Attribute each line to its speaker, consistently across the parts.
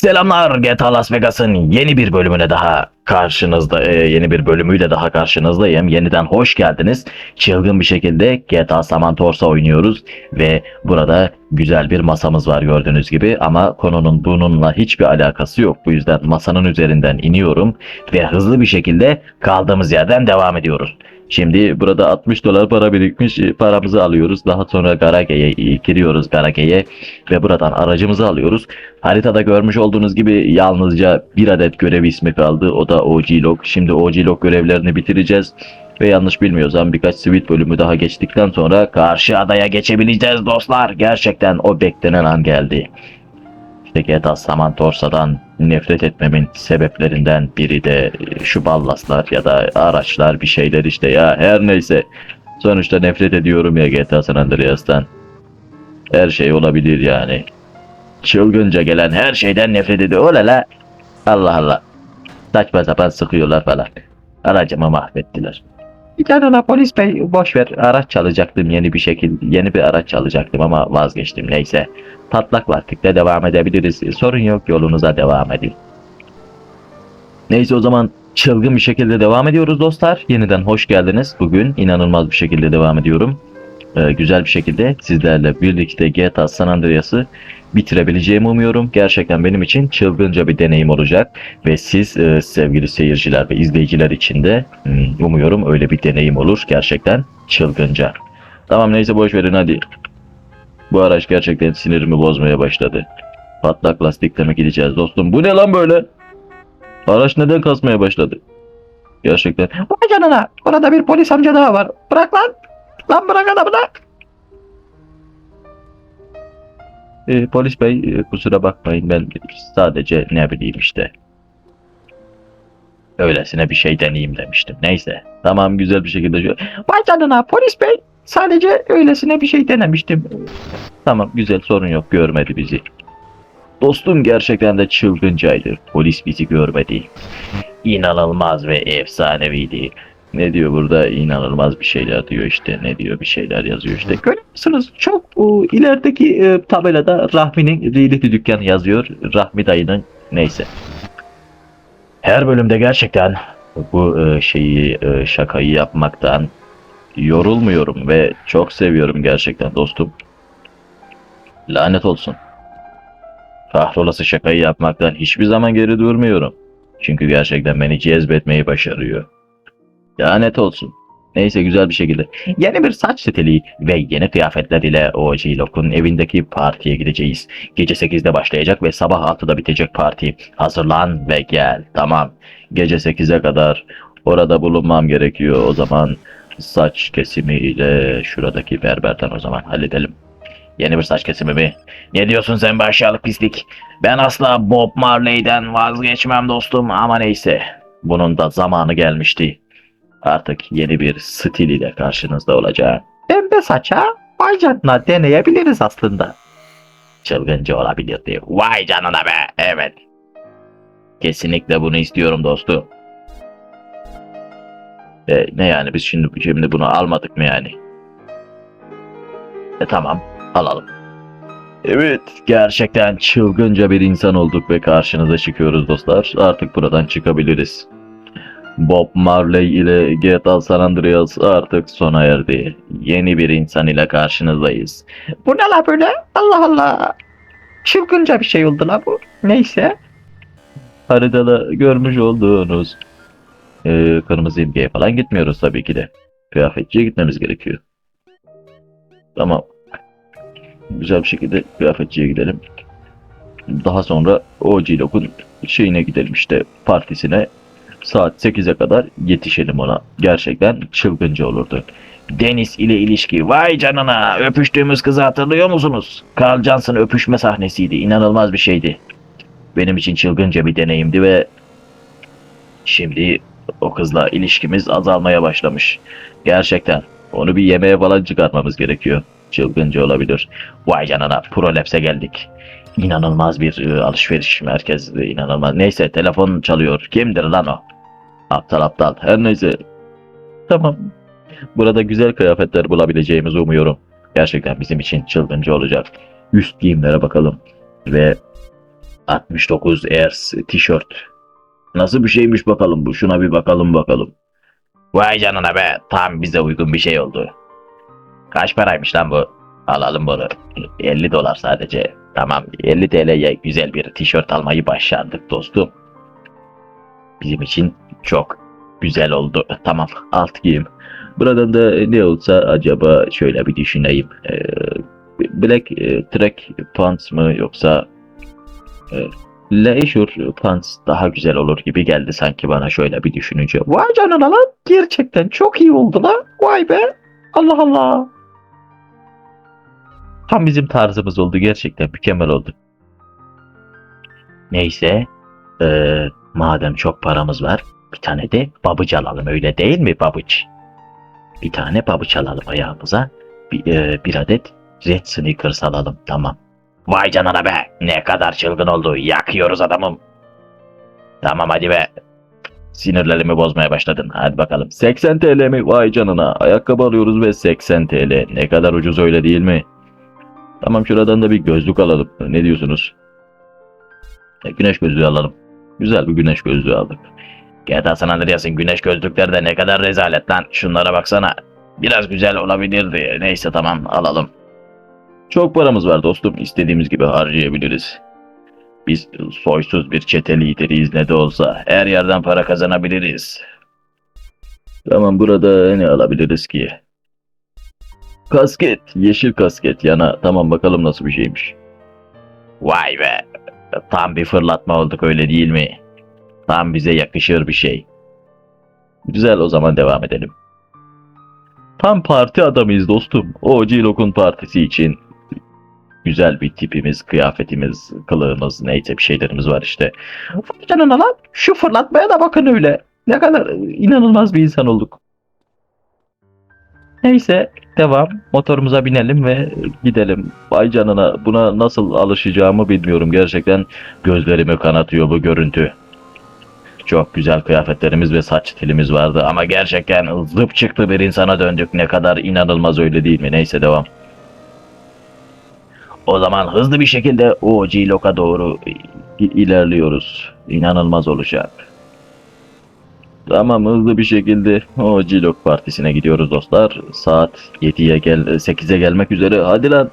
Speaker 1: Selamlar GTA Las Vegas'ın yeni bir bölümüne daha karşınızda e, yeni bir bölümüyle daha karşınızdayım. Yeniden hoş geldiniz. Çılgın bir şekilde GTA San Andreas oynuyoruz ve burada güzel bir masamız var gördüğünüz gibi ama konunun bununla hiçbir alakası yok. Bu yüzden masanın üzerinden iniyorum ve hızlı bir şekilde kaldığımız yerden devam ediyoruz. Şimdi burada 60 dolar para birikmiş e, paramızı alıyoruz. Daha sonra Garage'ye giriyoruz Garage'ye ve buradan aracımızı alıyoruz. Haritada görmüş olduğunuz gibi yalnızca bir adet görev ismi kaldı. O da OG Log. Şimdi OG Log görevlerini bitireceğiz. Ve yanlış bilmiyorsam birkaç Sweet bölümü daha geçtikten sonra karşı adaya geçebileceğiz dostlar. Gerçekten o beklenen an geldi. İşte GTA Samantorsa'dan nefret etmemin sebeplerinden biri de şu ballaslar ya da araçlar bir şeyler işte ya her neyse. Sonuçta nefret ediyorum ya GTA San Andreas'tan. Her şey olabilir yani. Çılgınca gelen her şeyden nefret ediyor. Öyle la. Allah Allah. Saçma sapan sıkıyorlar falan. Aracımı mahvettiler. Bir tane polis bey boş ver. Araç çalacaktım yeni bir şekil. Yeni bir araç çalacaktım ama vazgeçtim neyse. Patlak vaktikte devam edebiliriz. Sorun yok yolunuza devam edin. Neyse o zaman çılgın bir şekilde devam ediyoruz dostlar. Yeniden hoş geldiniz. Bugün inanılmaz bir şekilde devam ediyorum. Ee, güzel bir şekilde sizlerle birlikte GTA San Andreas'ı bitirebileceğimi umuyorum. Gerçekten benim için çılgınca bir deneyim olacak. Ve siz e, sevgili seyirciler ve izleyiciler için de hmm, umuyorum öyle bir deneyim olur. Gerçekten çılgınca. Tamam neyse boş verin hadi. Bu araç gerçekten sinirimi bozmaya başladı. Patlak lastikle mi gideceğiz dostum? Bu ne lan böyle? Araç neden kasmaya başladı? Gerçekten.
Speaker 2: Vay canına. Orada bir polis amca daha var. Bırak lan. Lan bırak adamı da.
Speaker 1: Ee, polis bey e, kusura bakmayın ben sadece ne bileyim işte. Öylesine bir şey deneyeyim demiştim. Neyse. Tamam güzel bir şekilde.
Speaker 2: Vay canına polis bey. Sadece öylesine bir şey denemiştim.
Speaker 1: Tamam güzel sorun yok görmedi bizi. Dostum gerçekten de çılgıncaydı. Polis bizi görmedi. İnanılmaz ve efsaneviydi. Ne diyor burada? İnanılmaz bir şeyler diyor işte. Ne diyor? Bir şeyler yazıyor işte.
Speaker 2: Görüyor musunuz? Çok
Speaker 1: Bu ilerideki e, tabelada Rahmi'nin Zileti dükkanı yazıyor. Rahmi dayının neyse. Her bölümde gerçekten bu e, şeyi e, şakayı yapmaktan yorulmuyorum ve çok seviyorum gerçekten dostum. Lanet olsun. Kahrolası şakayı yapmaktan hiçbir zaman geri durmuyorum. Çünkü gerçekten beni cezbetmeyi başarıyor. Lanet olsun. Neyse güzel bir şekilde. Yeni bir saç stili ve yeni kıyafetler ile OG Lock'un evindeki partiye gideceğiz. Gece 8'de başlayacak ve sabah 6'da bitecek parti. Hazırlan ve gel. Tamam. Gece 8'e kadar orada bulunmam gerekiyor. O zaman saç kesimi ile şuradaki berberden o zaman halledelim. Yeni bir saç kesimi mi? Ne diyorsun sen be aşağılık pislik? Ben asla Bob Marley'den vazgeçmem dostum ama neyse. Bunun da zamanı gelmişti. Artık yeni bir stil ile karşınızda olacağım.
Speaker 2: pembe saça vay canına deneyebiliriz aslında.
Speaker 1: Çılgınca olabilirdi. Vay canına be. Evet. Kesinlikle bunu istiyorum dostum. E, ne yani biz şimdi, şimdi bunu almadık mı yani? E tamam alalım. Evet gerçekten çılgınca bir insan olduk ve karşınıza çıkıyoruz dostlar. Artık buradan çıkabiliriz. Bob Marley ile GTA San Andreas artık sona erdi. Yeni bir insan ile karşınızdayız.
Speaker 2: Bu ne la böyle? Allah Allah. Çılgınca bir şey oldu la bu. Neyse.
Speaker 1: haritada görmüş olduğunuz e, kırmızı imgeye falan gitmiyoruz tabii ki de. Kıyafetçiye gitmemiz gerekiyor. Tamam. Güzel bir şekilde kıyafetçiye gidelim. Daha sonra OG Lock'un şeyine gidelim işte partisine. Saat 8'e kadar yetişelim ona. Gerçekten çılgınca olurdu. Deniz ile ilişki. Vay canına öpüştüğümüz kızı hatırlıyor musunuz? Carl Johnson öpüşme sahnesiydi. İnanılmaz bir şeydi benim için çılgınca bir deneyimdi ve şimdi o kızla ilişkimiz azalmaya başlamış. Gerçekten onu bir yemeğe falan çıkartmamız gerekiyor. Çılgınca olabilir. Vay canına Prolaps'e geldik. İnanılmaz bir e, alışveriş merkezi inanılmaz. Neyse telefon çalıyor. Kimdir lan o? Aptal aptal. Her neyse. Tamam. Burada güzel kıyafetler bulabileceğimizi umuyorum. Gerçekten bizim için çılgınca olacak. Üst giyimlere bakalım. Ve 69 Airs tişört. Nasıl bir şeymiş bakalım bu? Şuna bir bakalım bakalım. Vay canına be. Tam bize uygun bir şey oldu. Kaç paraymış lan bu? Alalım bunu. 50 dolar sadece. Tamam 50 TL'ye güzel bir tişört almayı başardık dostum. Bizim için çok güzel oldu. Tamam alt giyim. Buradan da ne olsa acaba şöyle bir düşüneyim. Ee, black e, track pants mı yoksa e, leisure pants daha güzel olur gibi geldi sanki bana şöyle bir düşününce.
Speaker 2: Vay canına lan. Gerçekten çok iyi oldu lan. Vay be. Allah Allah.
Speaker 1: Tam bizim tarzımız oldu gerçekten mükemmel oldu. Neyse eee, madem çok paramız var bir tane de babıç alalım öyle değil mi babıç? Bir tane babıç alalım ayağımıza bir, eee, bir adet red sneakers alalım tamam. Vay canına be ne kadar çılgın oldu yakıyoruz adamım. Tamam hadi be. Sinirlerimi bozmaya başladın. Hadi bakalım. 80 TL mi? Vay canına. Ayakkabı alıyoruz ve 80 TL. Ne kadar ucuz öyle değil mi? Tamam şuradan da bir gözlük alalım. Ne diyorsunuz? E, güneş gözlüğü alalım. Güzel bir güneş gözlüğü aldık. GTA San Andreas'ın güneş gözlükleri de ne kadar rezalet lan. Şunlara baksana. Biraz güzel olabilirdi. Neyse tamam alalım. Çok paramız var dostum. İstediğimiz gibi harcayabiliriz. Biz soysuz bir çete lideriyiz ne de olsa. Her yerden para kazanabiliriz. Tamam burada ne alabiliriz ki? Kasket. Yeşil kasket yana. Tamam bakalım nasıl bir şeymiş. Vay be. Tam bir fırlatma olduk öyle değil mi? Tam bize yakışır bir şey. Güzel o zaman devam edelim. Tam parti adamıyız dostum. O Lok'un partisi için güzel bir tipimiz, kıyafetimiz, kılığımız neyse bir şeylerimiz var işte.
Speaker 2: Canına lan. Şu fırlatmaya da bakın öyle. Ne kadar inanılmaz bir insan olduk. Neyse devam. Motorumuza binelim ve gidelim.
Speaker 1: Vay canına buna nasıl alışacağımı bilmiyorum. Gerçekten gözlerimi kanatıyor bu görüntü. Çok güzel kıyafetlerimiz ve saç stilimiz vardı ama gerçekten zıp çıktı bir insana döndük. Ne kadar inanılmaz öyle değil mi? Neyse devam. O zaman hızlı bir şekilde OG Lok'a doğru ilerliyoruz. İnanılmaz olacak. Tamam hızlı bir şekilde OG Lok partisine gidiyoruz dostlar. Saat 7'ye gel 8'e gelmek üzere. Hadi lan.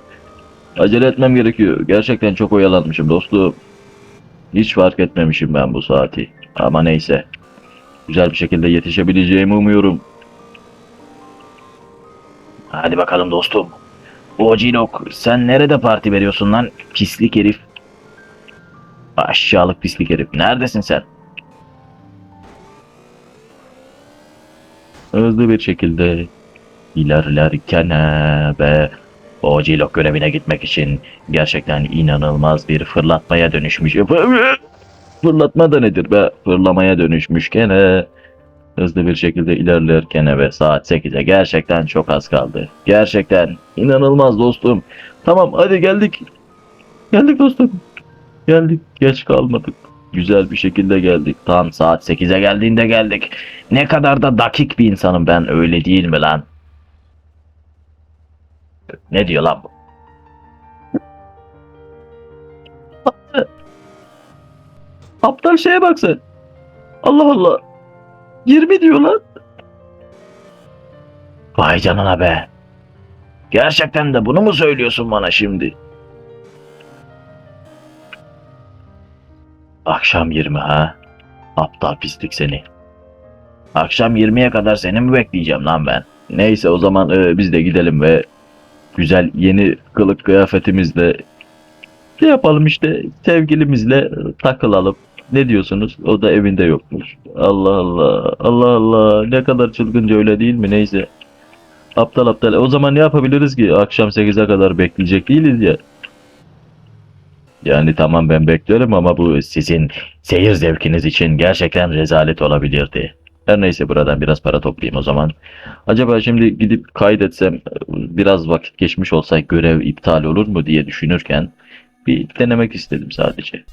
Speaker 1: Acele etmem gerekiyor. Gerçekten çok oyalanmışım dostum. Hiç fark etmemişim ben bu saati. Ama neyse. Güzel bir şekilde yetişebileceğimi umuyorum. Hadi bakalım dostum. Ojilok sen nerede parti veriyorsun lan? Pislik herif. Aşağılık pislik herif. Neredesin sen? Hızlı bir şekilde ilerlerken ve Ojilok görevine gitmek için gerçekten inanılmaz bir fırlatmaya dönüşmüş. Fırlatma da nedir be? Fırlamaya dönüşmüşken e, hızlı bir şekilde ilerlerken ve saat 8'e gerçekten çok az kaldı. Gerçekten inanılmaz dostum. Tamam hadi geldik. Geldik dostum. Geldik. Geç kalmadık. Güzel bir şekilde geldik. Tam saat 8'e geldiğinde geldik. Ne kadar da dakik bir insanım ben öyle değil mi lan? Ne diyor lan bu?
Speaker 2: Aptal şeye bak sen. Allah Allah. 20 diyor lan.
Speaker 1: Vay canına be. Gerçekten de bunu mu söylüyorsun bana şimdi? Akşam 20 ha? Aptal pislik seni. Akşam 20'ye kadar seni mi bekleyeceğim lan ben? Neyse o zaman e, biz de gidelim ve güzel yeni kılık kıyafetimizle ne yapalım işte sevgilimizle takılalım. Ne diyorsunuz? O da evinde yokmuş. Allah Allah. Allah Allah. Ne kadar çılgınca öyle değil mi? Neyse. Aptal aptal. O zaman ne yapabiliriz ki? Akşam 8'e kadar bekleyecek değiliz ya. Yani tamam ben beklerim ama bu sizin seyir zevkiniz için gerçekten rezalet olabilirdi. Her neyse buradan biraz para toplayayım o zaman. Acaba şimdi gidip kaydetsem biraz vakit geçmiş olsa görev iptal olur mu diye düşünürken bir denemek istedim sadece.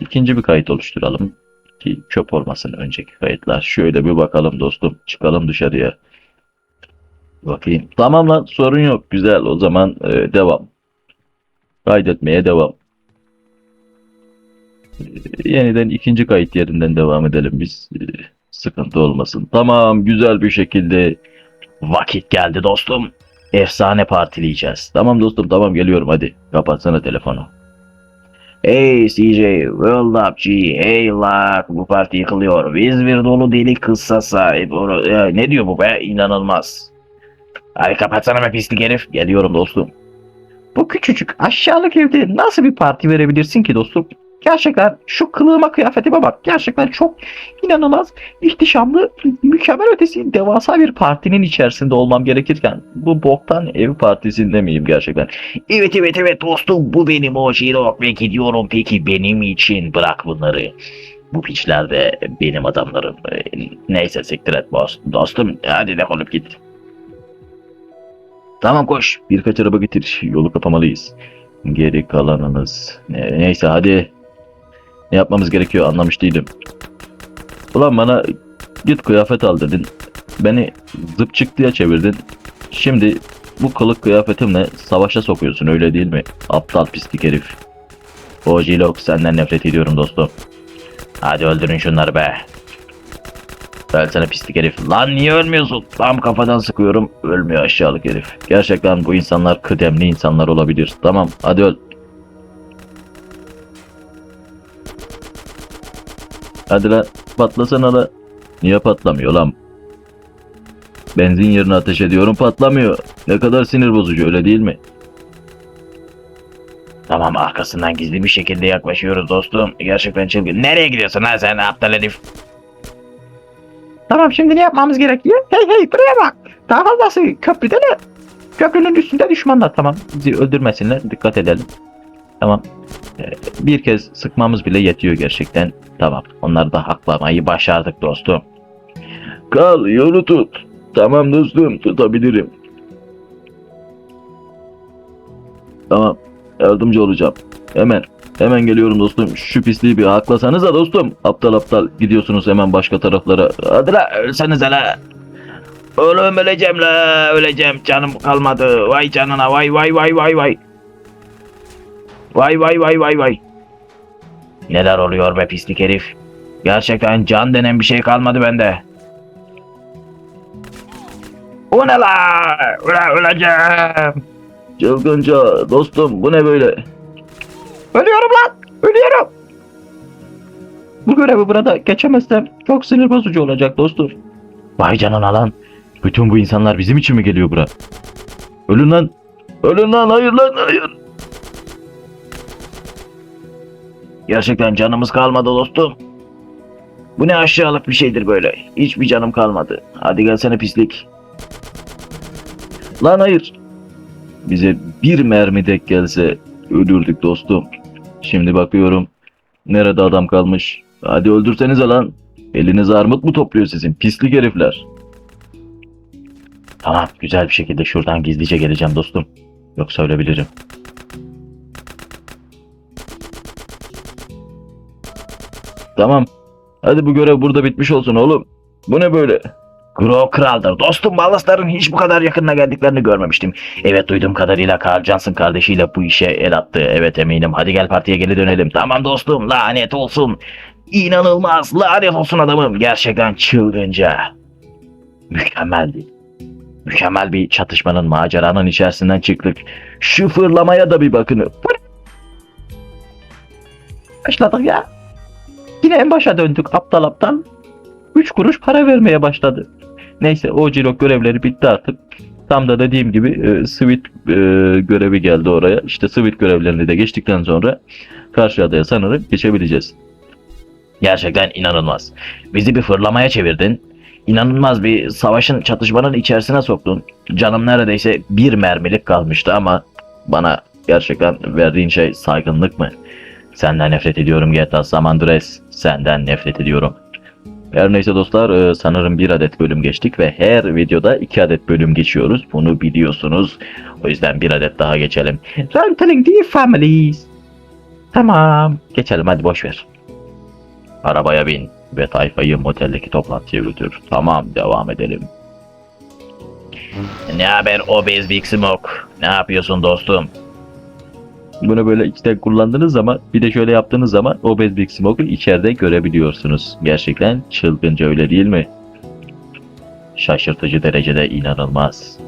Speaker 1: İkinci bir kayıt oluşturalım ki çöp olmasın önceki kayıtlar. Şöyle bir bakalım dostum. Çıkalım dışarıya. Bakayım. Tamam lan sorun yok. Güzel o zaman e, devam. Kaydetmeye devam. Yeniden ikinci kayıt yerinden devam edelim biz. Ee, Sıkıntı olmasın. Tamam güzel bir şekilde vakit geldi dostum. Efsane partileyeceğiz. Tamam dostum tamam geliyorum hadi. Kapatsana telefonu. Hey CJ, World Up G, hey Lock, bu parti yıkılıyor. Biz bir dolu deli kısa sahip. Ya, ne diyor bu be? İnanılmaz. Ay kapatsana be pislik herif. Geliyorum dostum.
Speaker 2: Bu küçücük aşağılık evde nasıl bir parti verebilirsin ki dostum? Gerçekten şu kılığıma kıyafetime bak. Gerçekten çok inanılmaz, ihtişamlı, mükemmel ötesi devasa bir partinin içerisinde olmam gerekirken bu boktan ev partisinde miyim gerçekten?
Speaker 1: Evet evet evet dostum bu benim o Jirok ve gidiyorum peki benim için bırak bunları. Bu piçler de benim adamlarım. Ee, Neyse siktir et. Dostum hadi defolup git. Tamam koş. Birkaç araba getir. Yolu kapamalıyız. Geri kalanınız. Ne- Neyse hadi. Ne yapmamız gerekiyor anlamış değilim. Ulan bana git kıyafet al dedin. Beni zıp çıktıya çevirdin. Şimdi bu kılık kıyafetimle savaşa sokuyorsun öyle değil mi? Aptal pislik herif. O Jilok senden nefret ediyorum dostum. Hadi öldürün şunları be. Ölsene pislik herif. Lan niye ölmüyorsun? Tam kafadan sıkıyorum. Ölmüyor aşağılık herif. Gerçekten bu insanlar kıdemli insanlar olabilir. Tamam hadi öl. Hadi lan patlasana la. Niye patlamıyor lan? Benzin yerine ateş ediyorum patlamıyor. Ne kadar sinir bozucu öyle değil mi? Tamam arkasından gizli bir şekilde yaklaşıyoruz dostum. Gerçekten çılgın. Nereye gidiyorsun lan sen aptal herif?
Speaker 2: Tamam şimdi ne yapmamız gerekiyor? Hey hey buraya bak. Daha fazlası köprüde ne? Köprünün üstünde düşmanlar. Tamam bizi öldürmesinler. Dikkat edelim. Tamam.
Speaker 1: Ee, Bir kez sıkmamız bile yetiyor gerçekten. Tamam. Onları da haklamayı başardık dostum. Kal yolu tut. Tamam dostum tutabilirim. Tamam. Yardımcı olacağım. Hemen. Hemen geliyorum dostum. Şu pisliği bir haklasanıza dostum. Aptal aptal gidiyorsunuz hemen başka taraflara. Hadi la ölsenize la. Oğlum öleceğim la. Öleceğim. Canım kalmadı. Vay canına. Vay vay vay vay vay. Vay vay vay vay vay. Neler oluyor be pislik herif. Gerçekten can denen bir şey kalmadı bende. O ne la? Öle, öleceğim. Çılgınca dostum bu ne böyle?
Speaker 2: Ölüyorum lan. Ölüyorum. Bu görevi burada geçemezsem çok sinir bozucu olacak dostum.
Speaker 1: Vay canına lan. Bütün bu insanlar bizim için mi geliyor bura? Ölün lan. Ölün lan hayır lan hayır. Gerçekten canımız kalmadı dostum. Bu ne aşağılık bir şeydir böyle. Hiçbir canım kalmadı. Hadi gelsene pislik. Lan hayır. Bize bir mermi denk gelse ölürdük dostum. Şimdi bakıyorum. Nerede adam kalmış? Hadi öldürsenize lan. Eliniz armut mu topluyor sizin pislik herifler? Tamam güzel bir şekilde şuradan gizlice geleceğim dostum. Yoksa ölebilirim. Tamam. Hadi bu görev burada bitmiş olsun oğlum. Bu ne böyle? Grov kraldır. Dostum Ballasların hiç bu kadar yakınına geldiklerini görmemiştim. Evet duyduğum kadarıyla Carl Johnson kardeşiyle bu işe el attı. Evet eminim. Hadi gel partiye geri dönelim. Tamam dostum lanet olsun. İnanılmaz lanet olsun adamım. Gerçekten çılgınca. Mükemmeldi. Mükemmel bir çatışmanın maceranın içerisinden çıktık. Şu fırlamaya da bir bakın.
Speaker 2: Başladık ya. Yine en başa döndük aptal aptal. 3 kuruş para vermeye başladı. Neyse o Cirok görevleri bitti artık. Tam da dediğim gibi e, Sweet e, görevi geldi oraya. İşte Sweet görevlerini de geçtikten sonra karşı adaya sanırım geçebileceğiz.
Speaker 1: Gerçekten inanılmaz. Bizi bir fırlamaya çevirdin. İnanılmaz bir savaşın çatışmanın içerisine soktun. Canım neredeyse bir mermilik kalmıştı ama bana gerçekten verdiğin şey saygınlık mı? Senden nefret ediyorum GTA San Andreas. Senden nefret ediyorum. Her neyse dostlar e, sanırım bir adet bölüm geçtik ve her videoda iki adet bölüm geçiyoruz. Bunu biliyorsunuz. O yüzden bir adet daha geçelim.
Speaker 2: I'm telling the families. Tamam.
Speaker 1: Geçelim hadi boş ver. Arabaya bin ve tayfayı moteldeki toplantıya götür. Tamam devam edelim. Ne haber obez Big Smoke? Ne yapıyorsun dostum?
Speaker 2: Bunu böyle içten kullandığınız zaman bir de şöyle yaptığınız zaman o Big Smoke'u içeride görebiliyorsunuz. Gerçekten çılgınca öyle değil mi? Şaşırtıcı derecede inanılmaz.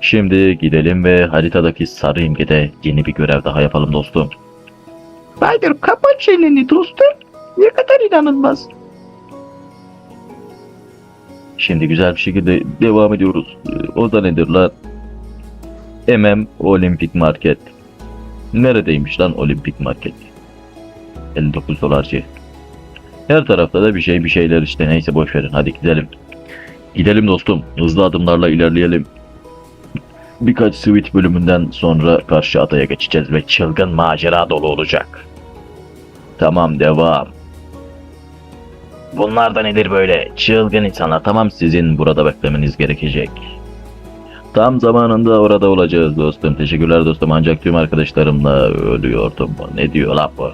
Speaker 2: Şimdi gidelim ve haritadaki sarı imgede yeni bir görev daha yapalım dostum. Baydır kapat çeneni dostum. Ne kadar inanılmaz. Şimdi güzel bir şekilde devam ediyoruz. Ee, O da nedir lan? MM Olympic Market. Neredeymiş lan Olympic Market? 59 dolarcı. Her tarafta da bir şey bir şeyler işte neyse boş verin hadi gidelim. Gidelim dostum hızlı adımlarla ilerleyelim. Birkaç Sweet bölümünden sonra karşı adaya geçeceğiz ve çılgın macera dolu olacak. Tamam devam. Bunlar da nedir böyle? Çılgın insanlar. Tamam sizin burada beklemeniz gerekecek. Tam zamanında orada olacağız dostum. Teşekkürler dostum. Ancak tüm arkadaşlarımla ölüyordum. Ne diyor lan bu?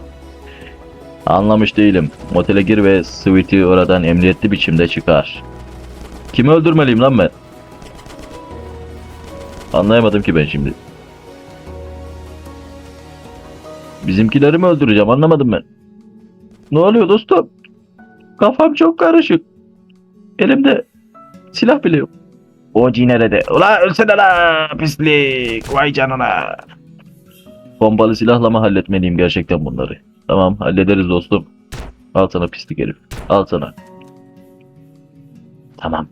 Speaker 2: Anlamış değilim. Motele gir ve Sweet'i oradan emniyetli biçimde çıkar. Kimi öldürmeliyim lan ben? Anlayamadım ki ben şimdi. Bizimkileri mi öldüreceğim anlamadım ben. Ne oluyor dostum? Kafam çok karışık. Elimde silah bile yok.
Speaker 1: O nerede? Ula ölsene la pislik. Vay canına.
Speaker 2: Bombalı silahla mı halletmeliyim gerçekten bunları? Tamam hallederiz dostum. Al sana pislik herif. Al sana.
Speaker 1: Tamam.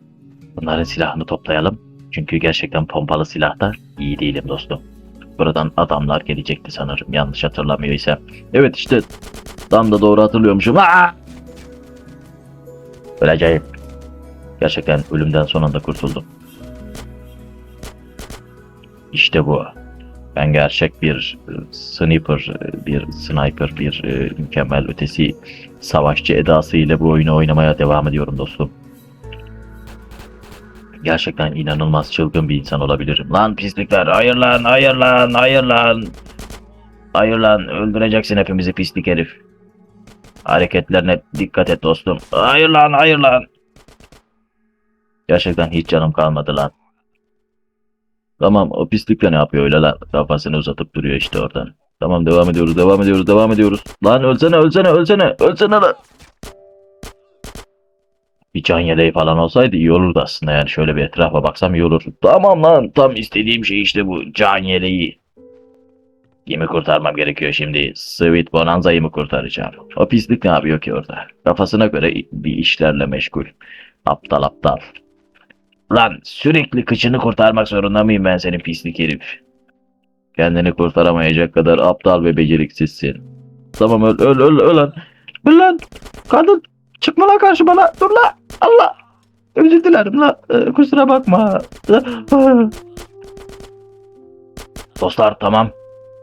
Speaker 1: Bunların silahını toplayalım. Çünkü gerçekten pompalı silahta iyi değilim dostum. Buradan adamlar gelecekti sanırım yanlış hatırlamıyorsam.
Speaker 2: Evet işte tam da doğru hatırlıyormuşum. Aa!
Speaker 1: Öleceğim. Gerçekten ölümden son anda kurtuldum. İşte bu. Ben gerçek bir e, sniper, e, bir sniper, bir e, mükemmel ötesi savaşçı edası ile bu oyunu oynamaya devam ediyorum dostum. Gerçekten inanılmaz çılgın bir insan olabilirim. Lan pislikler, hayır lan, hayır lan, hayır lan. Hayır lan, öldüreceksin hepimizi pislik herif. Hareketlerine dikkat et dostum. Hayır lan, hayır lan. Gerçekten hiç canım kalmadı lan.
Speaker 2: Tamam o pislik de ne yapıyor öyle lan? Kafasını uzatıp duruyor işte oradan. Tamam devam ediyoruz devam ediyoruz devam ediyoruz. Lan ölsene ölsene ölsene ölsene lan.
Speaker 1: Bir can yeleği falan olsaydı iyi olurdu aslında yani şöyle bir etrafa baksam iyi olur. Tamam lan tam istediğim şey işte bu can yeleği. Kimi kurtarmam gerekiyor şimdi? Sweet Bonanza'yı mı kurtaracağım? O pislik ne yapıyor ki orada? Kafasına göre bir işlerle meşgul. Aptal aptal. Lan sürekli kıçını kurtarmak zorunda mıyım ben senin pislik herif?
Speaker 2: Kendini kurtaramayacak kadar aptal ve beceriksizsin. Tamam öl öl öl öl lan. Öl lan. Kadın çıkma lan karşı bana. Dur lan. Allah. Özür dilerim lan. Ee, kusura bakma.
Speaker 1: Dostlar tamam.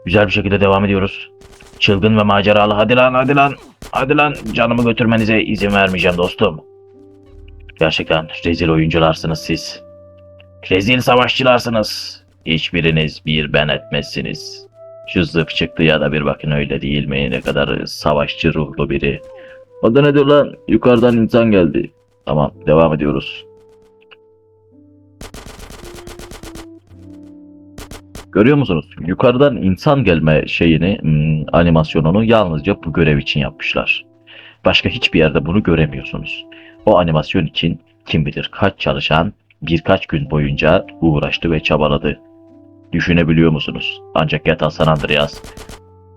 Speaker 1: Güzel bir şekilde devam ediyoruz. Çılgın ve maceralı. Hadi lan hadi lan. Hadi lan canımı götürmenize izin vermeyeceğim dostum. Gerçekten rezil oyuncularsınız siz. Rezil savaşçılarsınız. Hiçbiriniz bir ben etmezsiniz. Şu zıp çıktı ya da bir bakın öyle değil mi? Ne kadar savaşçı ruhlu biri.
Speaker 2: O da nedir lan? Yukarıdan insan geldi.
Speaker 1: Tamam devam ediyoruz.
Speaker 2: Görüyor musunuz? Yukarıdan insan gelme şeyini, hmm, animasyonunu yalnızca bu görev için yapmışlar.
Speaker 1: Başka hiçbir yerde bunu göremiyorsunuz. O animasyon için kim bilir kaç çalışan birkaç gün boyunca uğraştı ve çabaladı. Düşünebiliyor musunuz? Ancak GTA San Andreas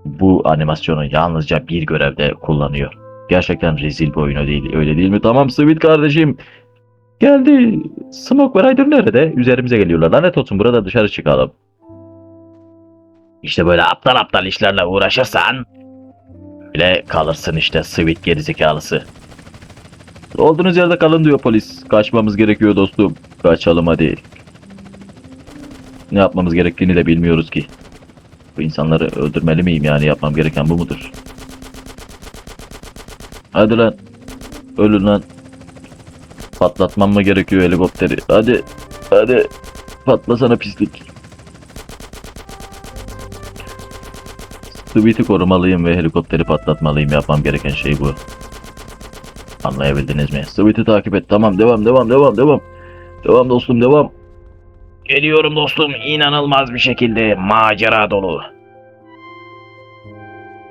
Speaker 1: bu animasyonu yalnızca bir görevde kullanıyor. Gerçekten rezil bir oyun değil, öyle değil mi?
Speaker 2: Tamam Sweet kardeşim. Geldi. Smoke ve Ryder nerede? Üzerimize geliyorlar. Lanet olsun burada dışarı çıkalım.
Speaker 1: İşte böyle aptal aptal işlerle uğraşırsan bile kalırsın işte Sweet gerizekalısı.
Speaker 2: Olduğunuz yerde kalın diyor polis. Kaçmamız gerekiyor dostum. Kaçalım hadi. Ne yapmamız gerektiğini de bilmiyoruz ki. Bu insanları öldürmeli miyim yani yapmam gereken bu mudur? Hadi lan. Ölün lan. Patlatmam mı gerekiyor helikopteri? Hadi. Hadi. Patlasana pislik. Sweet'i korumalıyım ve helikopteri patlatmalıyım. Yapmam gereken şey bu. Anlayabildiniz mi? Sweet'i takip et. Tamam devam devam devam devam. Devam dostum devam.
Speaker 1: Geliyorum dostum inanılmaz bir şekilde macera dolu.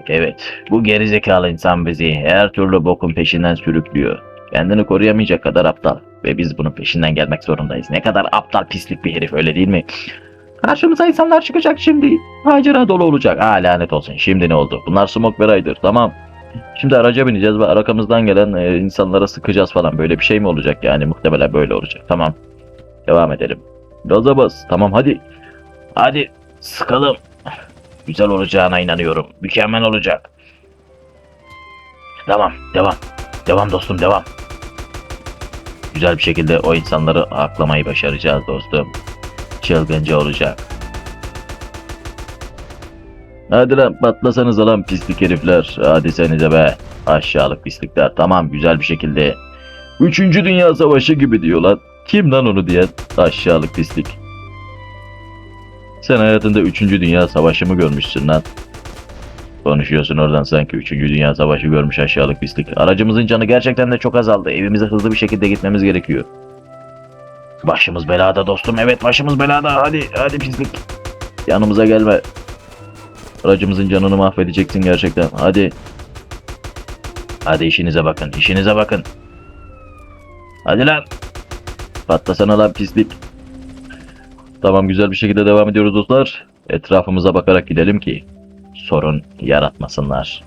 Speaker 1: Evet, bu gerizekalı insan bizi her türlü bokun peşinden sürüklüyor. Kendini koruyamayacak kadar aptal. Ve biz bunun peşinden gelmek zorundayız. Ne kadar aptal pislik bir herif öyle değil mi?
Speaker 2: Karşımıza insanlar çıkacak şimdi. Macera dolu olacak.
Speaker 1: Ha lanet olsun. Şimdi ne oldu? Bunlar Smoke ve Rider. Tamam. Şimdi araca bineceğiz ve arkamızdan gelen e, insanlara sıkacağız falan. Böyle bir şey mi olacak yani? Muhtemelen böyle olacak. Tamam. Devam edelim. Gaza bas. Tamam hadi. Hadi. Sıkalım. Güzel olacağına inanıyorum. Mükemmel olacak. Tamam. Devam. Devam dostum devam. Güzel bir şekilde o insanları aklamayı başaracağız dostum. Çılgınca olacak. Hadi lan patlasanız lan pislik herifler. Hadi senize be. Aşağılık pislikler. Tamam güzel bir şekilde. Üçüncü Dünya Savaşı gibi diyorlar. Kim lan onu diyen? Aşağılık pislik. Sen hayatında Üçüncü Dünya Savaşı mı görmüşsün lan? Konuşuyorsun oradan sanki Üçüncü Dünya Savaşı görmüş aşağılık pislik. Aracımızın canı gerçekten de çok azaldı. Evimize hızlı bir şekilde gitmemiz gerekiyor. Başımız belada dostum. Evet başımız belada. Hadi hadi pislik. Yanımıza gelme. Aracımızın canını mahvedeceksin gerçekten. Hadi. Hadi işinize bakın. işinize bakın. Hadi lan. Patlasana lan pislik. Tamam güzel bir şekilde devam ediyoruz dostlar. Etrafımıza bakarak gidelim ki sorun yaratmasınlar.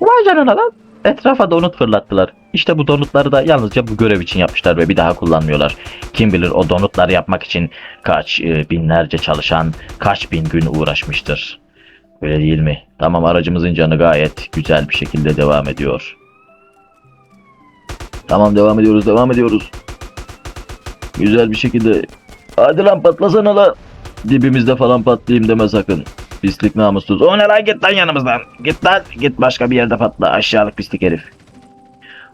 Speaker 2: Vay canına lan. Etrafa donut fırlattılar. İşte bu donutları da yalnızca bu görev için yapmışlar ve bir daha kullanmıyorlar.
Speaker 1: Kim bilir o donutları yapmak için kaç e, binlerce çalışan kaç bin gün uğraşmıştır. Öyle değil mi? Tamam aracımızın canı gayet güzel bir şekilde devam ediyor. Tamam devam ediyoruz devam ediyoruz. Güzel bir şekilde. Hadi lan patlasana lan. Dibimizde falan patlayayım deme sakın. Pislik namussuz. O ne lan git lan yanımızdan. Git lan git başka bir yerde patla aşağılık pislik herif.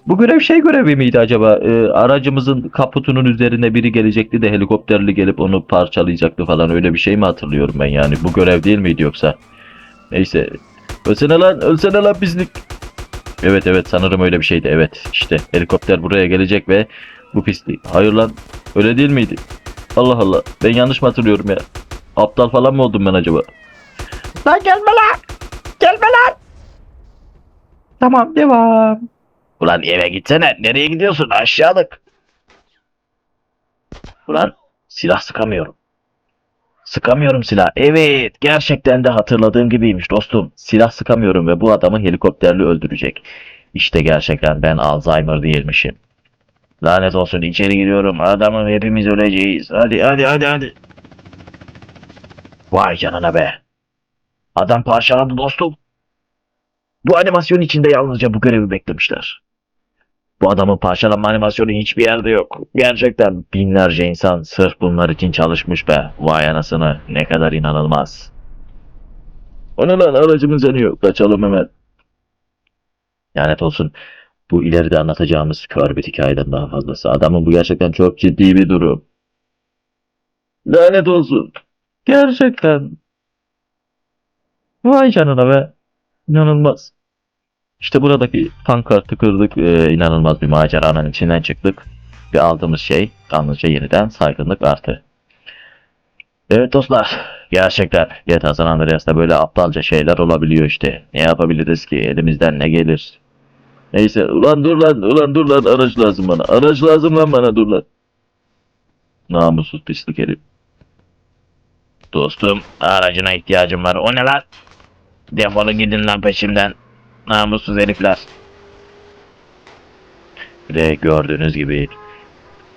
Speaker 2: Bu görev şey görevi miydi acaba? Ee, aracımızın kaputunun üzerine biri gelecekti de helikopterli gelip onu parçalayacaktı falan. Öyle bir şey mi hatırlıyorum ben yani? Bu görev değil miydi yoksa? Neyse. Ölsene lan ölsene lan pislik. Evet evet sanırım öyle bir şeydi. Evet işte helikopter buraya gelecek ve bu pislik. Hayır lan öyle değil miydi? Allah Allah ben yanlış mı hatırlıyorum ya? Aptal falan mı oldum ben acaba? Lan gelme lan! Gelme lan! Tamam devam.
Speaker 1: Ulan eve gitsene. Nereye gidiyorsun? Aşağılık. Ulan silah sıkamıyorum. Sıkamıyorum silah. Evet gerçekten de hatırladığım gibiymiş dostum. Silah sıkamıyorum ve bu adamı helikopterli öldürecek. İşte gerçekten ben Alzheimer değilmişim. Lanet olsun içeri giriyorum. Adamım hepimiz öleceğiz. Hadi hadi hadi hadi. Vay canına be. Adam parçalandı dostum. Bu animasyon içinde yalnızca bu görevi beklemişler. Bu adamın parçalanma animasyonu hiçbir yerde yok. Gerçekten binlerce insan sırf bunlar için çalışmış be. Vay anasını ne kadar inanılmaz. O ne lan aracımız yanıyor. Kaçalım hemen. Lanet olsun. Bu ileride anlatacağımız kör bir hikayeden daha fazlası. Adamın bu gerçekten çok ciddi bir durum. Lanet olsun.
Speaker 2: Gerçekten. Vay canına be. İnanılmaz.
Speaker 1: İşte buradaki pankartı kırdık. Ee, inanılmaz bir maceranın içinden çıktık. Ve aldığımız şey yalnızca yeniden saygınlık artı. Evet dostlar. Gerçekten GTA San Andreas'ta böyle aptalca şeyler olabiliyor işte. Ne yapabiliriz ki? Elimizden ne gelir? Neyse. Ulan dur lan. Ulan dur lan. Araç lazım bana. Araç lazım lan bana. Dur lan. Namussuz pislik herif. Dostum aracına ihtiyacım var. O ne lan? Defolun gidin lan peşimden. Namussuz herifler. Ve gördüğünüz gibi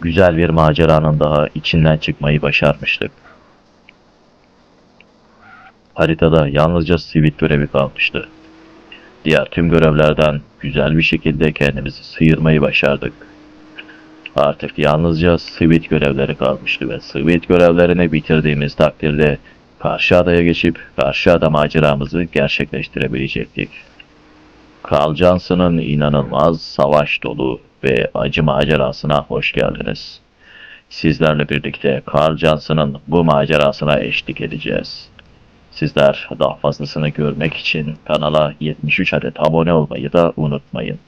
Speaker 1: güzel bir maceranın daha içinden çıkmayı başarmıştık. Haritada yalnızca sivit görevi kalmıştı. Diğer tüm görevlerden güzel bir şekilde kendimizi sıyırmayı başardık. Artık yalnızca sivit görevleri kalmıştı ve sivit görevlerini bitirdiğimiz takdirde karşı adaya geçip karşı ada maceramızı gerçekleştirebilecektik. Carl Johnson'ın inanılmaz savaş dolu ve acı macerasına hoş geldiniz. Sizlerle birlikte Carl Johnson'ın bu macerasına eşlik edeceğiz. Sizler daha fazlasını görmek için kanala 73 adet abone olmayı da unutmayın.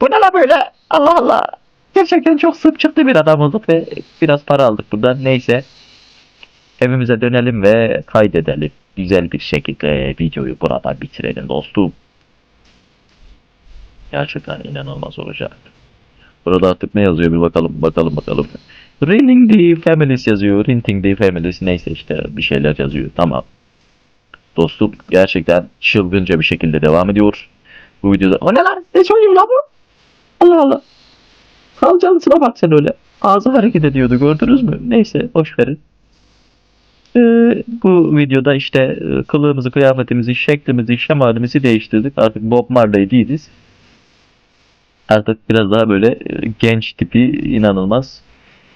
Speaker 2: Bu ne la böyle? Allah Allah. Gerçekten çok sıp çıktı bir adam olduk ve biraz para aldık buradan. Neyse. Evimize dönelim ve kaydedelim.
Speaker 1: güzel bir şekilde videoyu burada bitirelim dostum. Gerçekten inanılmaz olacak. Burada artık ne yazıyor bir bakalım bakalım bakalım. Renting the Families yazıyor. Renting the Families neyse işte bir şeyler yazıyor. Tamam. Dostum gerçekten çılgınca bir şekilde devam ediyor. Bu videoda o ne lan? Ne söylüyor lan bu? Allah Allah. Kal canısına bak sen öyle. Ağzı hareket ediyordu gördünüz mü? Neyse boş verin. Ee, bu videoda işte e, kılığımızı, kıyafetimizi, şeklimizi, şemalimizi değiştirdik. Artık Bob Marley değiliz. Artık biraz daha böyle e, genç tipi inanılmaz.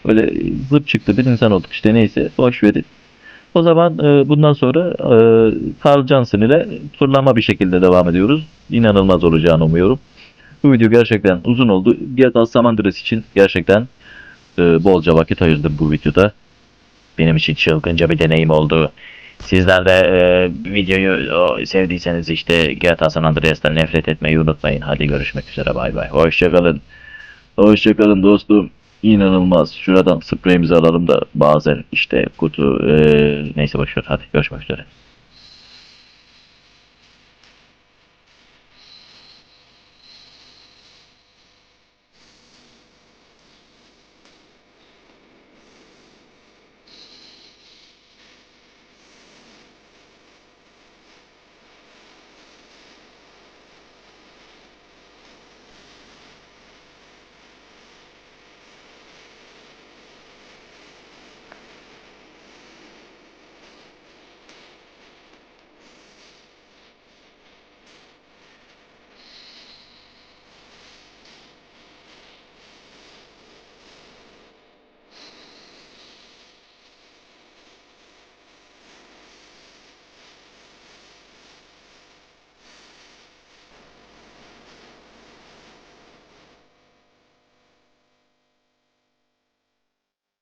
Speaker 1: Böyle zıp çıktı bir insan olduk işte neyse boş verin. O zaman e, bundan sonra e, Carl Johnson ile turlama bir şekilde devam ediyoruz. İnanılmaz olacağını umuyorum. Bu video gerçekten uzun oldu. San Andreas için gerçekten e, bolca vakit ayırdım bu videoda. Benim için çılgınca bir deneyim oldu. Sizler de e, videoyu o, sevdiyseniz işte GTA San Andreas'tan nefret etmeyi unutmayın. Hadi görüşmek üzere bay bay. Hoşçakalın. Hoşçakalın dostum. İnanılmaz. Şuradan spreyimizi alalım da bazen işte kutu e, neyse boşver. Hadi görüşmek üzere.